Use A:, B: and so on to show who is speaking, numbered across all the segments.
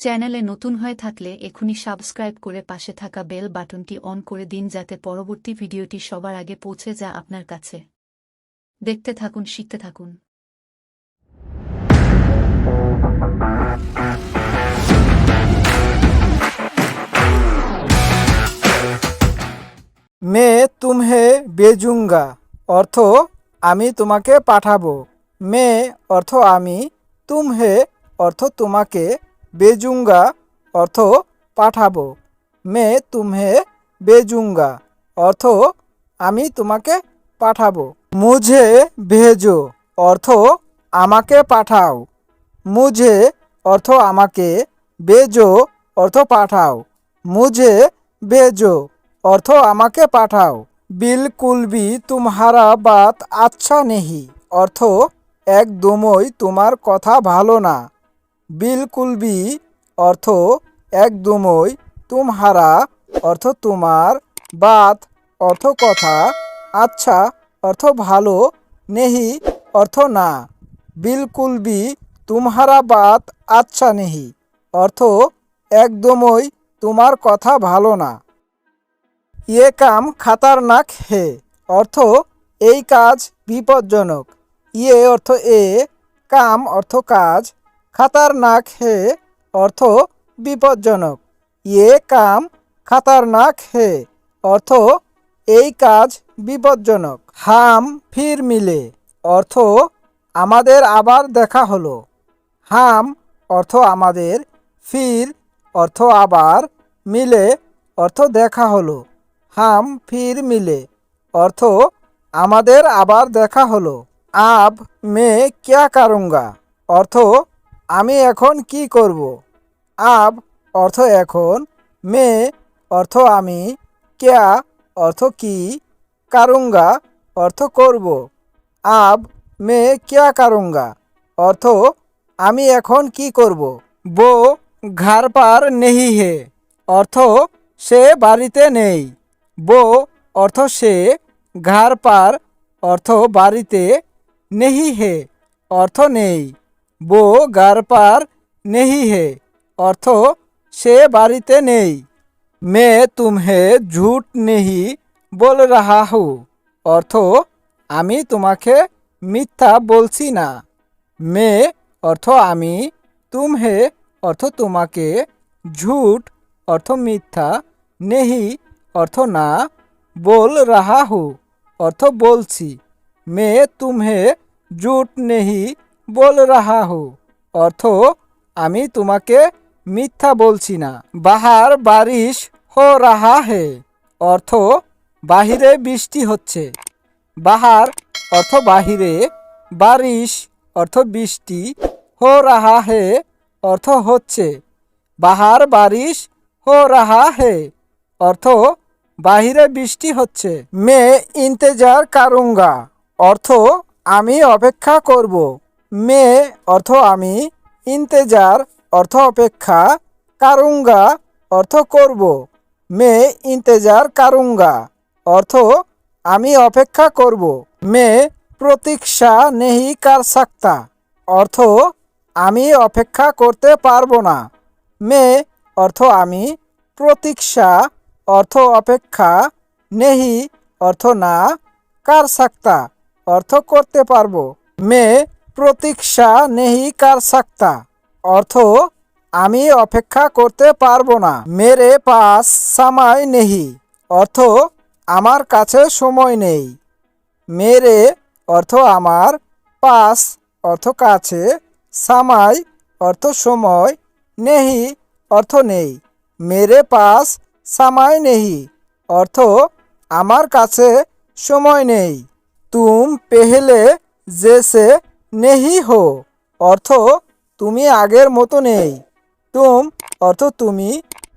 A: চ্যানেলে নতুন হয়ে থাকলে এখনই সাবস্ক্রাইব করে পাশে থাকা বেল বাটনটি অন করে দিন যাতে পরবর্তী ভিডিওটি সবার আগে পৌঁছে যা আপনার কাছে। দেখতে থাকুন, শিখতে থাকুন।
B: মে তুমহে বেজুঙ্গা, অর্থ আমি তোমাকে পাঠাবো। মে অর্থ আমি, তুমহে অর্থ তোমাকে বেজুঙ্গা অর্থ পাঠাবো। মে তুমহে বেজুঙ্গা অর্থ আমি তোমাকে পাঠাবো। মুঝে ভেজো অর্থ আমাকে পাঠাও। মুঝে অর্থ আমাকে, বেজো অর্থ পাঠাও। মুঝে ভেজো অর্থ আমাকে পাঠাও। বিলকুল বি তুমহারা বাত আচ্ছা নেহি অর্থ একদমই তোমার কথা ভালো না। বিলকুল বি অর্থ একদমই তুমহারা, অর্থ তোমার, বাত, অর্থ কথা আচ্ছা অর্থ ভালো, নেহি, অর্থ না। বিলকুল বি তুমহারা, বাত আচ্ছা নেহি, অর্থ একদমই তোমার কথা ভালো না। ইয়ে কাম খাতারনাক হে, অর্থ এই কাজ বিপজ্জনক। ইয়ে অর্থ এ, কাম অর্থ কাজ খাতারনাক হে অর্থ বিপজ্জনক। ইয়ে কাম খাতারনাক হে অর্থ এই কাজ বিপজ্জনক। হাম ফির মিলে অর্থ আমাদের আবার দেখা হলো। হাম অর্থ আমাদের, ফির অর্থ আবার মিলে অর্থ দেখা হলো। হাম ফির মিলে অর্থ আমাদের আবার দেখা হলো। আব মে ক্যা কারুঙ্গা? অর্থ আমি এখন কি করব? আব অর্থ এখন, মে অর্থ আমি, ক্যা অর্থ কি, কারুঙ্গা অর্থ করব। আব, মে, ক্যা কারুঙ্গা অর্থ আমি এখন কি করব? বো ঘর পার নেহি হে অর্থ সে বাড়িতে নেই। বো, অর্থ সে ঘর পার অর্থ বাড়িতে নেহি হে অর্থ নেই। বো ঘর পার নেহি হে, অর্থ সে বাড়িতে নেই। মে তুমহে ঝুট নেহি বল রাহা হু অর্থ আমি তোমাকে মিথ্যা বলছি না। মে, অর্থ আমি তুমহে, অর্থ তোমাকে ঝুট, অর্থ মিথ্যা নেহি, অর্থ না বল রাহা হু অর্থ বলছি। মে তুমহে জুট নেহি বল রাহা হু। অর্থ, আমি তোমাকে মিথ্যা বলছি না। বাহার বারিশ হো রাহা হে। অর্থ, বাহিরে বৃষ্টি হচ্ছে। বাহার, অর্থ বাহিরে। বারিশ, অর্থ বৃষ্টি। হো রাহা হে, অর্থ হচ্ছে। বাহার বারিশ হো রাহা হে। অর্থ, বাহিরে বৃষ্টি হচ্ছে। মে ইন্তেজার কারুঙ্গা। অর্থ, আমি অপেক্ষা করব। মে অর্থ আমি, ইন্তেজার অর্থ অপেক্ষা, কারুঙ্গা অর্থ করব। মে, ইন্তেজার, কারুঙ্গা অর্থ আমি অপেক্ষা করব। মে, প্রতীক্ষা নেহি কার সাক্তা অর্থ আমি অপেক্ষা করতে পারব না। মে অর্থ আমি, প্রতীক্ষা অর্থ অপেক্ষা নেহি অর্থ না, কার সাক্তা অর্থ করতে পারব। মে প্রতীক্ষা নেহি কার সাক্তা। অর্থ, আমি অপেক্ষা করতে পারব না। মেরে পাস সামাই নেহি। অর্থ, আমার কাছে সময় নেই। মেরে, অর্থ আমার। পাস, অর্থ কাছে। সামাই, অর্থ সময়। নেহি, অর্থ নেই। মেরে পাস সামাই নেহি। অর্থ, আমার কাছে সময় নেই। তুম পেহলে জেসে নেহি হো, অর্থ তুমি আগের মতো নেই। তুম, অর্থ তুমি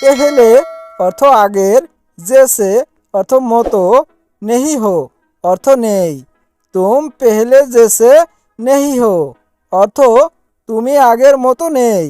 B: পেহেলে, অর্থ আগের, জেসে, অর্থ মতো নেহি হো, অর্থ নেই। তুম পেহলে, জেসে, নেহি হো, অর্থ তুমি আগের মতো নেই।